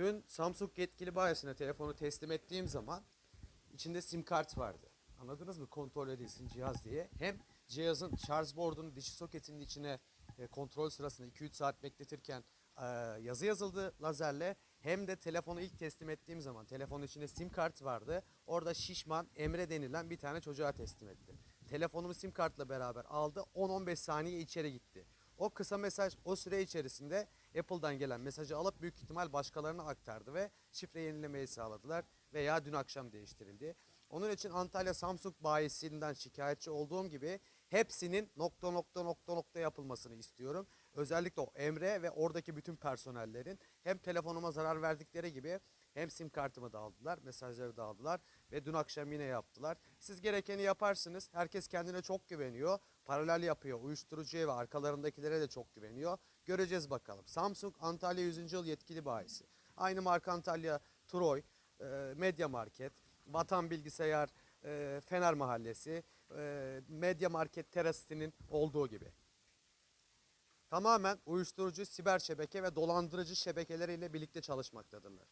Dün Samsung yetkili bayisine telefonu teslim ettiğim zaman içinde sim kart vardı. Anladınız mı? Kontrol edilsin cihaz diye. Hem cihazın şarj boardunun dişi soketinin içine e, kontrol sırasında 2-3 saat bekletirken e, yazı yazıldı lazerle hem de telefonu ilk teslim ettiğim zaman telefonun içinde sim kart vardı. Orada şişman Emre denilen bir tane çocuğa teslim etti. Telefonumu sim kartla beraber aldı. 10-15 saniye içeri gitti. O kısa mesaj o süre içerisinde Apple'dan gelen mesajı alıp büyük ihtimal başkalarına aktardı ve şifre yenilemeyi sağladılar veya dün akşam değiştirildi. Onun için Antalya Samsung bayisinden şikayetçi olduğum gibi hepsinin nokta nokta nokta nokta yapılmasını istiyorum. Özellikle o Emre ve oradaki bütün personellerin hem telefonuma zarar verdikleri gibi hem sim kartımı da aldılar, mesajları da aldılar ve dün akşam yine yaptılar. Siz gerekeni yaparsınız. Herkes kendine çok güveniyor. Paralel yapıyor. Uyuşturucuya ve arkalarındakilere de çok güveniyor. Göreceğiz bakalım. Samsung Antalya 100. yıl yetkili bayisi. Aynı marka Antalya Troy, Medya Market, Vatan Bilgisayar, e, Fener Mahallesi, e, Medya Market Terasiti'nin olduğu gibi. Tamamen uyuşturucu, siber şebeke ve dolandırıcı şebekeleriyle birlikte çalışmaktadırlar.